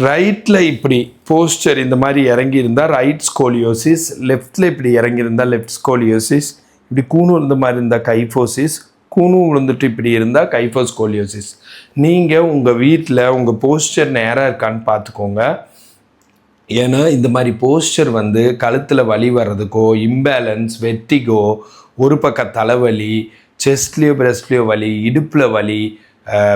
ரைட்டில் இப்படி போஸ்டர் இந்த மாதிரி இறங்கியிருந்தால் ரைட் ஸ்கோலியோசிஸ் லெஃப்டில் இப்படி இறங்கியிருந்தால் லெஃப்ட் ஸ்கோலியோசிஸ் இப்படி கூணும் இருந்த மாதிரி இருந்தால் கைஃபோசிஸ் கூணும் விழுந்துட்டு இப்படி இருந்தால் கைஃபோஸ் கோலியோசிஸ் நீங்கள் உங்கள் வீட்டில் உங்கள் போஸ்டர் நேராக இருக்கான்னு பார்த்துக்கோங்க ஏன்னா இந்த மாதிரி போஸ்டர் வந்து கழுத்தில் வலி வர்றதுக்கோ இம்பேலன்ஸ் வெட்டிகோ ஒரு பக்க தலைவலி செஸ்ட்லேயோ பிரஸ்ட்லேயோ வலி இடுப்பில் வலி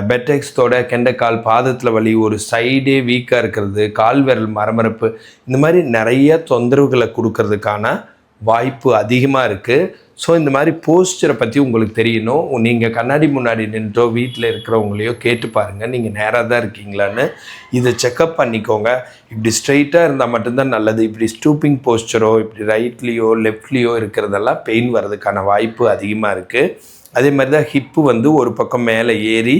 பெட்டெக்ஸ்தோட கெண்டைக்கால் பாதத்தில் வலி ஒரு சைடே வீக்காக இருக்கிறது கால் விரல் மரமரப்பு இந்த மாதிரி நிறைய தொந்தரவுகளை கொடுக்கறதுக்கான வாய்ப்பு அதிகமாக இருக்குது ஸோ இந்த மாதிரி போஸ்டரை பற்றி உங்களுக்கு தெரியணும். நீங்கள் கண்ணாடி முன்னாடி நின்றோ வீட்டில் இருக்கிறவங்களையோ கேட்டு பாருங்கள் நீங்கள் நேராக தான் இருக்கீங்களான்னு. இதை செக்கப் பண்ணிக்கோங்க. இப்படி ஸ்ட்ரைட்டாக இருந்தால் மட்டும்தான் நல்லது. இப்படி ஸ்டூப்பிங் போஸ்டரோ இப்படி ரைட்லேயோ லெஃப்ட்லேயோ இருக்கிறதெல்லாம் பெயின் வர்றதுக்கான வாய்ப்பு அதிகமாக இருக்குது அதே மாதிரி தான் ஹிப்பு வந்து ஒரு பக்கம் மேலே ஏறி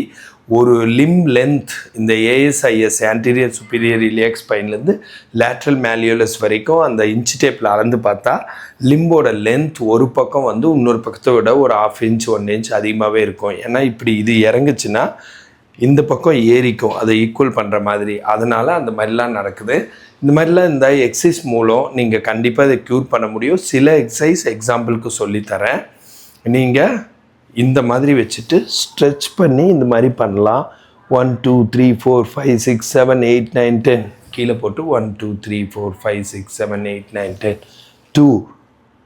ஒரு லிம் லென்த் இந்த ஏஎஸ்ஐஎஸ் ஆன்டீரியர் சுப்பீரியர் இலியக் ஸ்பைன்லேருந்து லேட்ரல் மேலியோலஸ் வரைக்கும் அந்த இன்ச் டேப்பில் அளந்து பார்த்தா லிம்போட லென்த் ஒரு பக்கம் வந்து இன்னொரு பக்கத்தை விட ஒரு ஆஃப் இன்ச் ஒன் இன்ச் அதிகமாகவே இருக்கும். ஏன்னா இப்படி இது இறங்குச்சுன்னா இந்த பக்கம் ஏறிக்கும். அதை ஈக்குவல் பண்ணுற மாதிரி. அதனால் அந்த மாதிரிலாம் நடக்குது. இந்த மாதிரிலாம் இந்த எக்ஸசைஸ் மூலம் நீங்கள் கண்டிப்பாக இதை க்யூர் பண்ண முடியும். சில எக்ஸசைஸ் எக்ஸாம்பிளுக்கு சொல்லித்தரேன். நீங்கள் இந்த மாதிரி வச்சுட்டு ஸ்ட்ரெச் பண்ணி இந்த மாதிரி பண்ணலாம். One two three four five six seven eight nine ten கீழே போட்டு one two three four five six seven eight nine ten two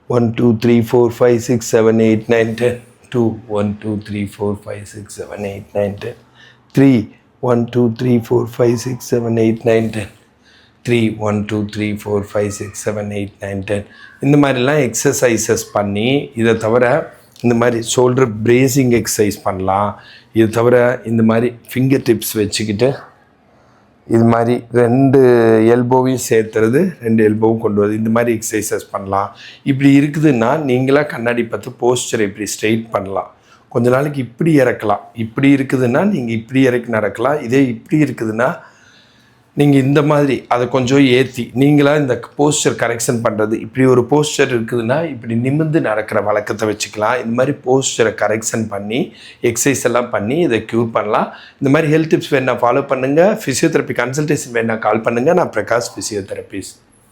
one two three four five six seven eight nine ten two one two three four five six seven eight nine ten three one two three four five six seven eight nine ten three one two three four five six seven eight nine ten இந்த மாதிரிலாம் exercises பண்ணி இதை தவிர இந்த மாதிரி shoulder bracing exercise பண்ணலாம். இது தவிர இந்த மாதிரி ஃபிங்கர் டிப்ஸ் வச்சுக்கிட்டு இது மாதிரி ரெண்டு எல்போவையும் சேர்த்துறது ரெண்டு எல்போவும் கொண்டு வருது இந்த மாதிரி எக்ஸசைசஸ் பண்ணலாம். இப்படி இருக்குதுன்னா நீங்களாக கண்ணாடி பார்த்து போஸ்டர் இப்படி ஸ்ட்ரெயிட் பண்ணலாம். கொஞ்ச நாளைக்கு இப்படி இறக்கலாம். இப்படி இருக்குதுன்னா நீங்கள் இப்படி இறக்கி நடக்கலாம். இதே இப்படி இருக்குதுன்னா நீங்கள் இந்த மாதிரி அதை கொஞ்சம் ஏற்றி நீங்களாக இந்த போஸ்டர் கரெக்ஷன் பண்ணுறது இப்படி ஒரு போஸ்டர் இருக்குதுன்னா இப்படி நிமிர்ந்து நடக்கிற வழக்கத்தை வச்சுக்கலாம். இந்த மாதிரி போஸ்டரை கரெக்ஷன் பண்ணி எக்ஸசைஸ் எல்லாம் பண்ணி இதை க்யூர் பண்ணலாம். இந்த மாதிரி ஹெல்த் டிப்ஸ் வேணால் ஃபாலோ பண்ணுங்கள் ஃபிசியோதெரப்பி கன்சல்டேஷன் வேணால் கால் பண்ணுங்கள் நான் பிரகாஷ் ஃபிசியோதெரபிஸ்ட்